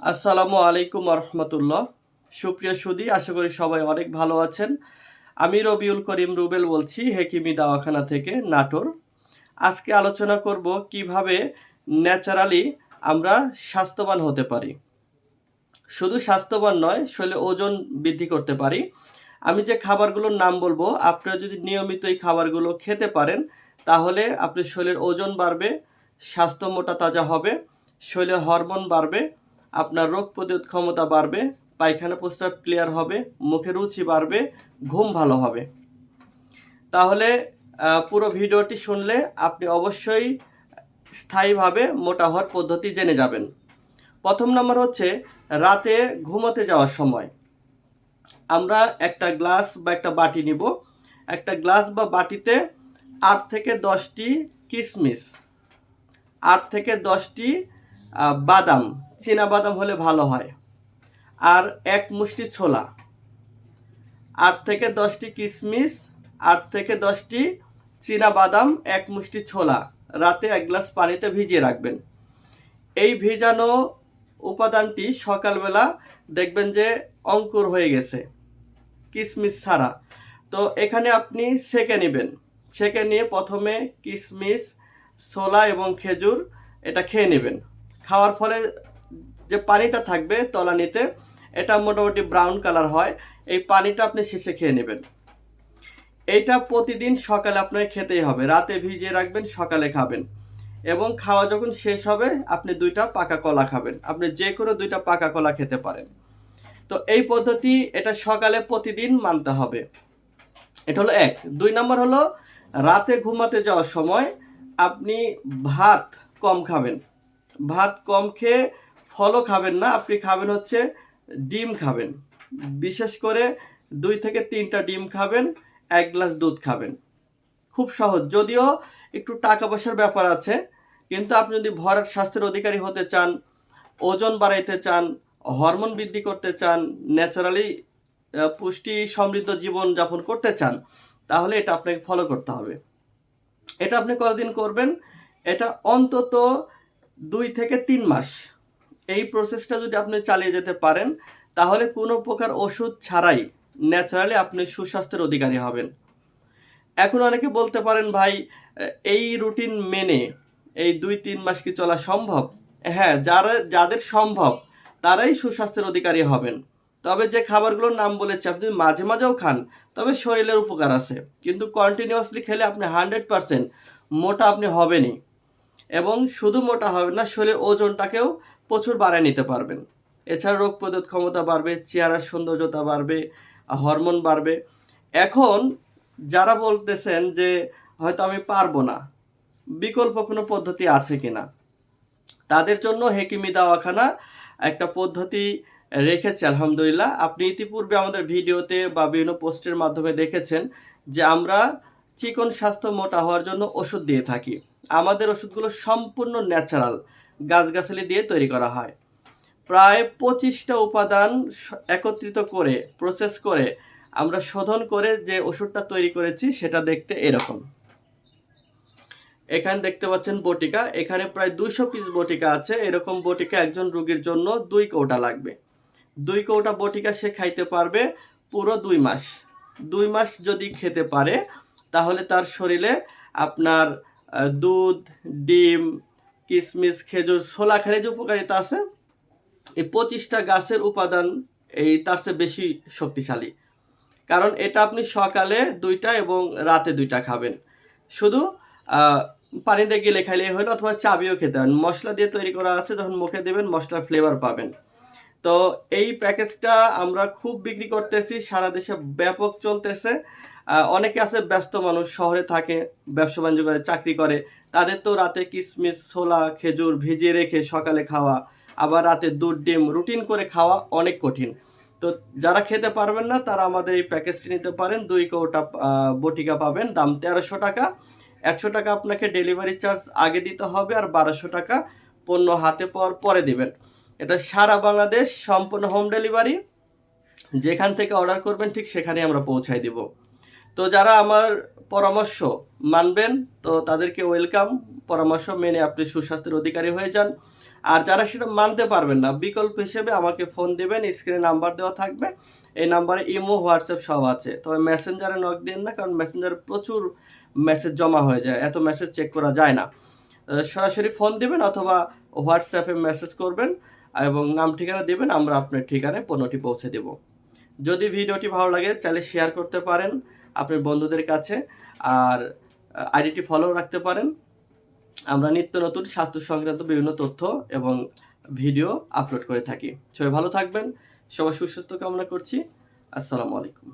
আসসালামু আলাইকুম রহমতুল্লাহ সুপ্রিয় সুদি, আশা করি সবাই অনেক ভালো আছেন। আমি রবিউল করিম রুবেল বলছি, হেকিমি দাওয়াখানা থেকে নাটোর। আজকে আলোচনা করব কীভাবে ন্যাচারালি আমরা স্বাস্থ্যবান হতে পারি। শুধু স্বাস্থ্যবান নয়, শরীরে ওজন বৃদ্ধি করতে পারি। আমি যে খাবারগুলোর নাম বলব, আপনারা যদি নিয়মিত এই খাবারগুলো খেতে পারেন, তাহলে আপনার শরীরের ওজন বাড়বে, স্বাস্থ্য মোটা তাজা হবে শরীরে হরমোন বাড়বে আপনার রোগ প্রতিরোধ ক্ষমতা বাড়বে, পায়খানা প্রস্রাব ক্লিয়ার হবে, মুখে রুচি বাড়বে, ঘুম ভালো হবে। তাহলে পুরো ভিডিওটি শুনলে আপনি অবশ্যই স্থায়ীভাবে মোটা হওয়ার পদ্ধতি জেনে যাবেন। প্রথম নম্বর হচ্ছে রাতে ঘুমোতে যাওয়ার সময়। আমরা একটা গ্লাস বা একটা বাটি নিব। একটা গ্লাস বা বাটিতে আট থেকে দশটি কিশমিশ আট থেকে দশটি বাদাম। চীনা বাদাম হলে ভালো হয়। আর এক মুষ্টি ছোলা। আট থেকে দশটি কিশমিশ আট থেকে দশটি চীনা বাদাম, এক মুষ্টি ছোলা। রাতে এক গ্লাস পানিতে ভিজিয়ে রাখবেন। এই ভিজানো উপাদানটি সকালবেলা দেখবেন যে অঙ্কুর হয়ে গেছে কিশমিশ ছাড়া। তো এখানে আপনি সেকে নেবেন। সেকে নিয়ে প্রথমে কিশমিশ ছোলা এবং খেজুর এটা খেয়ে নেবেন। খাওয়ার ফলে যে পানিটা থাকবে তলানিতে, এটা মোটামুটি ব্রাউন কালার হয়। এই পানিটা আপনি শেষে খেয়ে নেবেন। এইটা প্রতিদিন সকালে আপনাকে খেতেই হবে। রাতে ভিজিয়ে রাখবেন, সকালে খাবেন। এবং খাওয়া যখন শেষ হবে, আপনি দুইটা পাকা কলা খাবেন। আপনি যে কোনো দুইটা পাকা কলা খেতে পারেন। তো এই পদ্ধতি এটা সকালে প্রতিদিন মানতে হবে। এটা হলো এক। দুই নম্বর হলো, রাতে ঘুমাতে যাওয়ার সময় আপনি ভাত কম খাবেন। ভাত কম খেয়ে ফলও খাবেন না, আপনি খাবেন হচ্ছে ডিম খাবেন। বিশেষ করে দুই থেকে তিনটা ডিম খাবেন, এক গ্লাস দুধ খাবেন। খুব সহজ, যদিও একটু টাকা পয়সার ব্যাপার আছে, কিন্তু আপনি যদি ভরাট স্বাস্থ্যের অধিকারী হতে চান, ওজন বাড়াইতে চান, হরমোন বৃদ্ধি করতে চান, ন্যাচারালি পুষ্টি সমৃদ্ধ জীবন যাপন করতে চান, তাহলে এটা আপনাকে ফলো করতে হবে। এটা আপনি কতদিন করবেন? এটা অন্তত দুই থেকে তিন মাস। এই প্রসেসটা যদি আপনি চালিয়ে যেতে পারেন, তাহলে কোনো প্রকার ওষুধ ছাড়াই ন্যাচারালি আপনি সুস্বাস্থ্যের অধিকারী হবেন। এখন অনেকে বলতে পারেন, ভাই, এই রুটিন মেনে এই দুই, তিন মাস কি চলা সম্ভব? হ্যাঁ যারা, যাদের সম্ভব, তারাই সুস্বাস্থ্যের অধিকারী হবেন। তবে যে খাবারগুলোর নাম বলেছি, আপনি মাঝে মাঝেও খান, তবে শরীরের উপকার আছে। কিন্তু কন্টিনিউয়াসলি খেলে আপনি হান্ড্রেড পারসেন্ট মোটা আপনি হবেনই। এবং শুধু মোটা হবে না, শরীরের ওজনটাকেও প্রচুর বাড়ায় নিতে পারবেন। এছাড়া রোগ প্রতিরোধ ক্ষমতা বাড়বে, চেহারার সৌন্দর্যতা বাড়বে, হরমোন বাড়বে। এখন যারা বলতেছেন যে হয়তো আমি পারব না, বিকল্প কোনো পদ্ধতি আছে কি না তাদের জন্য হেকিমি দাওয়াখানা একটা পদ্ধতি রেখেছে, আলহামদুলিল্লাহ। আপনি ইতিপূর্বে আমাদের ভিডিওতে বা বিভিন্ন পোস্টের মাধ্যমে দেখেছেন যে আমরা চিকন স্বাস্থ্য মোটা হওয়ার জন্য ওষুধ দিয়ে থাকি। আমাদের ওষুধগুলো সম্পূর্ণ ন্যাচারাল, গাছগাছালি দিয়ে তৈরি করা হয়। প্রায় পঁচিশটা উপাদান একত্রিত করে প্রসেস করে আমরা শোধন করে যে ওষুধটা তৈরি করেছি সেটা দেখতে এরকম। এখানে দেখতে পাচ্ছেন বটিকা। এখানে প্রায় দুইশো পিস বটিকা আছে। এরকম বটিকা একজন রোগীর জন্য দুই কৌটা লাগবে। দুই কৌটা বটিকা সে খাইতে পারবে পুরো দুই মাস। দুই মাস যদি খেতে পারে, তাহলে তার শরীরে আপনার দুধ, ডিম কিশমিশ খেজুর, ছোলা খেলে যে উপকারিতা আছে, এই পঁচিশটা গাছের উপাদান এই তার চেয়ে বেশি শক্তিশালী। কারণ এটা আপনি সকালে দুইটা এবং রাতে দুইটা খাবেন। শুধু পানিতে গেলে খাইলেই হলো অথবা চাবিও খেতে পারেন মশলা দিয়ে তৈরি করা আছে, যখন মুখে দেবেন মশলার ফ্লেভার পাবেন। তো এই প্যাকেজটা আমরা খুব বিক্রি করতেছি, সারা দেশে ব্যাপক চলতেছে। অনেকে আছে ব্যস্ত মানুষ, শহরে থাকে, ব্যবসা বাণিজ্য করে, চাকরি করে। তাদের তো রাতে কিশমিশ ছোলা, খেজুর ভিজিয়ে রেখে সকালে খাওয়া, আবার রাতে দুধ, ডিম রুটিন করে খাওয়া অনেক কঠিন। তো যারা খেতে পারবেন না, তারা আমাদের এই প্যাকেজটি নিতে পারেন। দুই কৌটা বটিকা পাবেন, দাম তেরোশো টাকা। একশো টাকা আপনাকে ডেলিভারি চার্জ আগে দিতে হবে আর বারোশো টাকা পণ্য হাতে পাওয়ার পরে দিবেন। এটা সারা বাংলাদেশ সম্পূর্ণ হোম ডেলিভারি যেখান থেকে অর্ডার করবেন, ঠিক সেখানে আমরা পৌঁছায় দিব। তো যারা আমার পরামর্শ মানবেন, তো তাদেরকে ওয়েলকাম পরামর্শ মেনে আপনি সুস্বাস্থ্যের অধিকারী হয়ে যান। আর যারা সেটা মানতে পারবেন না, বিকল্প হিসেবে আমাকে ফোন দিবেন স্ক্রিনে নাম্বার দেওয়া থাকবে। এই নাম্বারে ইমো, হোয়াটসঅ্যাপ সব আছে। তবে মেসেঞ্জারে নক দিন না, কারণ মেসেঞ্জারে প্রচুর মেসেজ জমা হয়ে যায়, এত মেসেজ চেক করা যায় না। সরাসরি ফোন দিবেন অথবা হোয়াটসঅ্যাপে মেসেজ করবেন এবং নাম ঠিকানা দিবেন, আমরা আপনার ঠিকানায় পণ্যটি পৌঁছে দেব। যদি ভিডিওটি ভালো লাগে চাইলে শেয়ার করতে পারেন। আপনার বন্ধুদের কাছে আর আইডিটি ফলো রাখতে পারেন। আমরা নিত্য নতুন স্বাস্থ্য সংক্রান্ত বিভিন্ন তথ্য এবং ভিডিও আপলোড করে থাকি। সবাই ভালো থাকবেন, সবাই সুস্বাস্থ্য কামনা করছি। আসসালামু আলাইকুম।